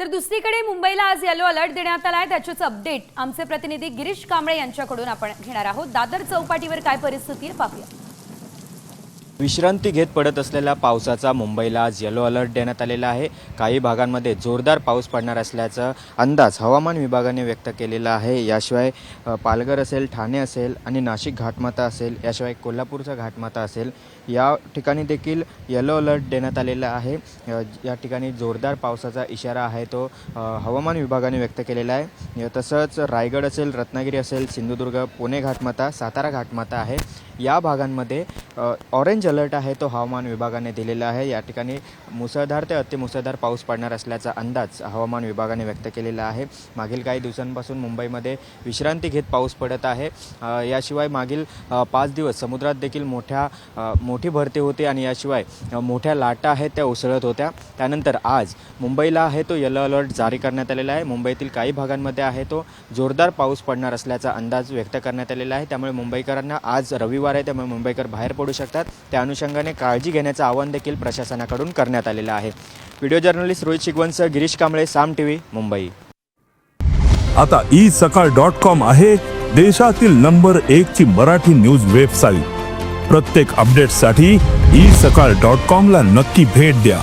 तर दुसरीकडे मुंबईला आज येलो अलर्ट देण्यात आला आहे. त्याचेच अपडेट आमचे प्रतिनिधी गिरीश कांबळे यांच्याकडून आपण घेणार आहोत. दादर चौपाटीवर काय परिस्थिती आहे? पाहूया. विश्रांती घेत पडत असलेल्या पावसाचा मुंबईला आज येलो अलर्ट देण्यात आलेला आहे. काही भागांमध्ये जोरदार पाऊस पडणार असल्याचा अंदाज हवामान विभागाने व्यक्त केलेला आहे. याशिवाय पालघर असेल ठाणे असेल आणि नाशिक घाटमाता असेल याशिवाय कोल्हापूरचा घाटमाता असेल या ठिकाणी देखील येलो अलर्ट देण्यात आलेला आहे. या ठिकाणी जोरदार पावसाचा इशारा आहे तो हवामान विभागाने व्यक्त केलेला आहे. तसंच रायगड असेल रत्नागिरी असेल सिंधुदुर्ग पुणे घाटमाता सातारा घाटमाता आहे. या भागांमध्ये ऑरेंज अलर्ट आहे तो हवामान विभागाने दिलेला आहे. या ठिकाणी मुसळधार ते अतिमुसळधार पाऊस पडणार असल्याचा अंदाज हवामान विभागाने व्यक्त केलेला आहे. मागील काही दिवसांपासून मुंबईमध्ये विश्रांती घेत पाऊस पडत आहे. याशिवाय मागील पाच दिवस समुद्रात देखील मोठ्या मोठी भरती होती आणि याशिवाय मोठ्या लाटा आहेत त्या उसळत होत्या. त्यानंतर आज मुंबईला आहे तो येलो अलर्ट जारी करण्यात आलेला आहे. मुंबईतील काही भागांमध्ये आहे तो जोरदार पाऊस पडणार असल्याचा अंदाज व्यक्त करण्यात आलेला आहे. त्यामुळे मुंबईकरांना आज रविवार आहे. त्यामुळे मुंबईकर बाहेर पडू शकतात. त्या अनुषंगाने काळजी घेण्याचं आवाहन देखील प्रशासनाकडून करण्यात आलेलं आहे. व्हिडिओ जर्नलिस्ट रोहित शिगवंतसह गिरीश कांबळे साम टीव्ही मुंबई. आता ई सकाळ डॉट कॉम आहे देशातील नंबर एक ची मराठी न्यूज वेबसाईट. प्रत्येक अपडेटसाठी ई सकाळ डॉट कॉम ला नक्की भेट द्या.